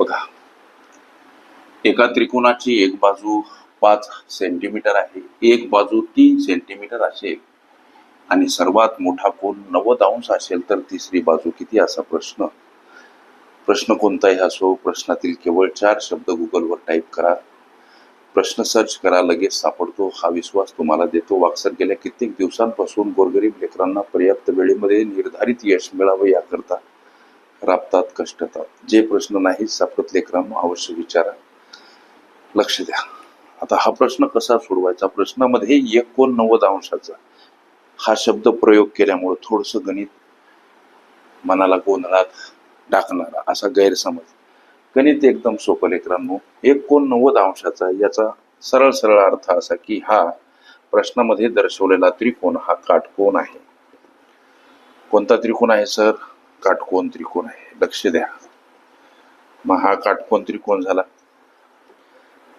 बघा. एका त्रिकोणाची एक बाजू पाच सेंटीमीटर आहे एक बाजू तीन सेंटीमीटर असेल. आणि सर्वात मोठा कोण नव्वद अंश असेल तर तिसरी बाजू किती? असा प्रश्न. प्रश्न कोणताही असो प्रश्नातील केवळ चार शब्द गुगलवर टाईप करा. प्रश्न सर्च करा लगेच सापडतो. हा विश्वास तुम्हाला देतो. वाक्सर गेल्या कित्येक दिवसांपासून गोरगरीब लेकरांना पर्याप्त वेळेमध्ये निर्धारित यश मिळावं याकरता. राबतात कष्टतात. जे प्रश्न नाही सापडत लेकरांना अवश्य विचारा. लक्ष द्या. आता हा प्रश्न कसा सोडवायचा? प्रश्नामध्ये एकोणनव्वद अंशाचा. हा शब्द प्रयोग केल्यामुळे थोडस गणित मनाला गोंधळात टाकणारा असा गैरसमज. गणित एकदम सोपं लेकरांनो. एकोणनव्वद अंशाचा याचा सरळ सरळ अर्थ असा की हा प्रश्नामध्ये दर्शवलेला त्रिकोण हा काटकोण आहे. कोणता त्रिकोण आहे सर? काटकोण त्रिकोण आहे. लक्ष द्या. मग हा काटकोण त्रिकोण झाला.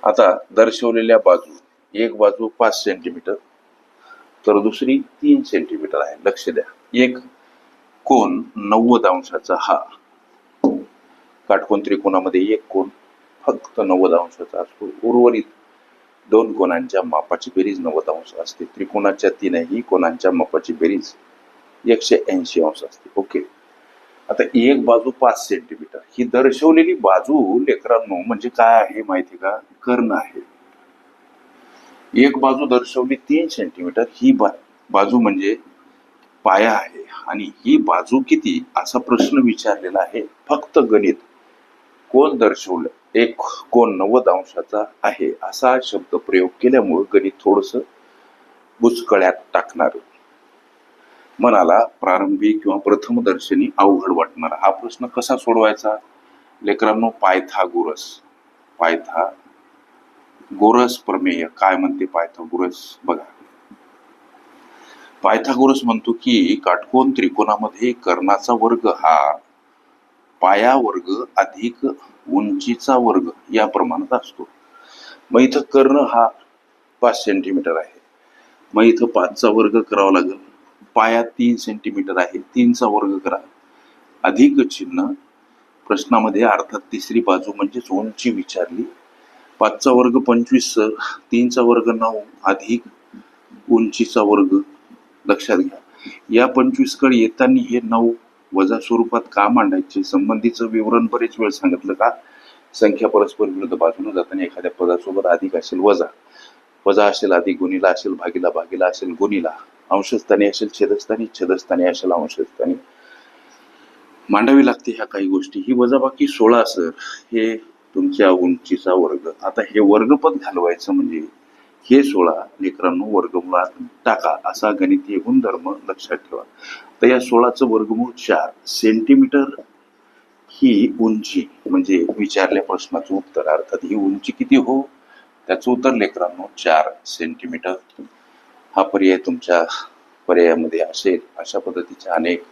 आता दर्शवलेल्या बाजू एक बाजू पाच सेंटीमीटर तर दुसरी तीन सेंटीमीटर आहे. लक्ष द्या. एक कोण नव्वद अंशाचा हा. काटकोण त्रिकोणामध्ये एक कोण फक्त नव्वद अंशाचा असतो. उर्वरित दोन कोणांच्या मापाची बेरीज नव्वद अंश असते. त्रिकोणाच्या तीनही कोणांच्या मापाची बेरीज एकशे ऐंशी अंश असते. ओके. आता एक बाजू पाच सेंटीमीटर ही दर्शवलेली बाजू लेकरांनो म्हणजे काय आहे माहिती का? कर्ण आहे. एक बाजू दर्शवली तीन सेंटीमीटर ही बा बाजू म्हणजे पाया आहे. आणि ही बाजू किती? असा प्रश्न विचारलेला आहे. फक्त गणित. कोण दर्शवलं? एक कोण नव्वद अंशाचा आहे. असा शब्द प्रयोग केल्यामुळे गणित थोडस बुचकळ्यात टाकणार. मनाला प्रारंभी किंवा प्रथम दर्शनी अवघड वाटणार. हा प्रश्न कसा सोडवायचा? लेकरांनो पायथा गोरस पायथा गोरस प्रमेय. काय म्हणते पायथागोरस? बघा. पायथागोरस म्हणतो की काटकोन त्रिकोणामध्ये कर्णाचा वर्ग हा पाया वर्ग अधिक उंचीचा वर्ग या प्रमाणात असतो. मग इथं कर्ण हा पाच सेंटीमीटर आहे. मग इथं पाचचा वर्ग करावा लागेल. पाया तीन सेंटीमीटर आहे तीनचा वर्ग करा. अधिक चिन्ह प्रश्नामध्ये अर्थात तिसरी बाजू म्हणजेच उंची विचारली. पाचचा वर्ग पंचवीस सर तीनचा वर्ग नऊ अधिक उंचीचा वर्ग लक्षात घ्या. या पंचवीसकडे येताना हे नऊ वजा स्वरूपात का मांडायचे? संबंधीचं विवरण बरेच वेळ सांगितलं का? संख्या परस्पर विरुद्ध बाजूने जाताना एखाद्या पदासोबत अधिक असेल वजा. वजा असेल अधिक गुणीला असेल भागीला भागीला असेल गुणीला. अंशस्थानी असेल छेदस्थानी छेदस्थानी असेल अंशस्थानी. मांडावी लागते ह्या काही गोष्टी. ही वजाबाकी सोळा सर. हे तुमच्या उंचीचा वर्ग. आता हे वर्गपद घालवायचं म्हणजे हे सोळा लेकरांनो वर्गमुळात टाका. असा गणितीय गुणधर्म लक्षात ठेवा. तर या सोळाचं वर्गमूळ चार. सेंटीमीटर ही उंची म्हणजे विचारल्या प्रश्नाचं उत्तर. अर्थात ही उंची किती हो? त्याचं उत्तर लेकरांनो चार सेंटीमीटर. हा पर्याय तुमच्या पर्यायामध्ये असेल अशा पद्धतीच्या अनेक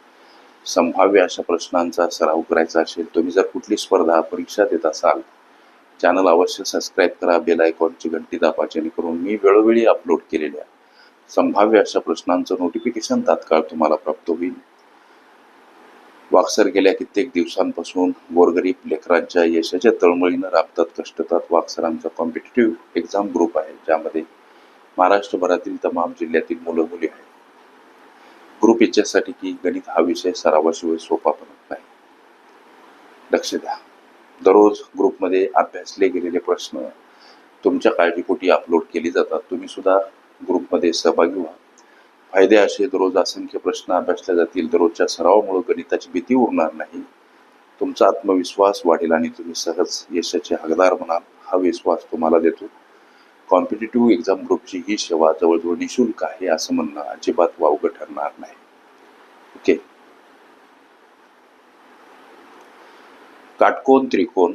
संभाव्य अशा प्रश्नांचा सराव करायचा असेल तुम्ही जर कुठली स्पर्धा परीक्षा देत असाल चॅनल अवश्य सबस्क्राईब करा बेल आयकॉनची घंटी दाबा जेणेकरून मी वेळोवेळी अपलोड केलेल्या संभाव्य अशा प्रश्नांचं नोटिफिकेशन तात्काळ तुम्हाला प्राप्त होईल. वाक्सर गेल्या कित्येक दिवसांपासून गोरगरीब लेकरांच्या यशाच्या तळमळीनं राबतात कष्टतात वाक्सरांचा कॉम्पिटेटिव्ह एक्झाम ग्रुप आहे ज्यामध्ये महाराष्ट्रभरातील तमाम जिल्ह्यातील मुलं मुली आहेत. ग्रुप याच्यासाठी की गणित हा विषय सरावाशिवाय सोपा बनत नाही. लक्ष द्या. दररोज ग्रुपमध्ये अभ्यासले गेलेले प्रश्न तुमच्या काळजीपोटी अपलोड केले जातात तुम्ही सुद्धा ग्रुपमध्ये सहभागी व्हा. फायदे असे दररोज असंख्य प्रश्न अभ्यासले जातील दररोजच्या सरावामुळे गणिताची भीती उरणार नाही. तुमचा आत्मविश्वास वाढेल आणि तुम्ही सहज यशाचे हकदार म्हणाल हा विश्वास तुम्हाला देतो. कॉम्पिटेटिव्ह एक्झाम ग्रुपची ही सेवा जवळजवळ निशुल्क आहे असं म्हणणं अजिबात वावगं ठरणार नाही. ओके? काटकोन त्रिकोण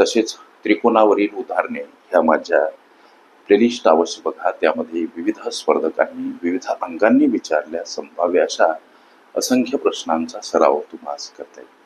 तसेच त्रिकोणावरील उदाहरणे ह्या माझ्या प्लेलिस्ट अवश्य बघा. त्यामध्ये विविध स्पर्धकांनी विविध अंगांनी विचारल्या संभाव्य अशा असंख्य प्रश्नांचा सराव तुम्हाला करता येईल.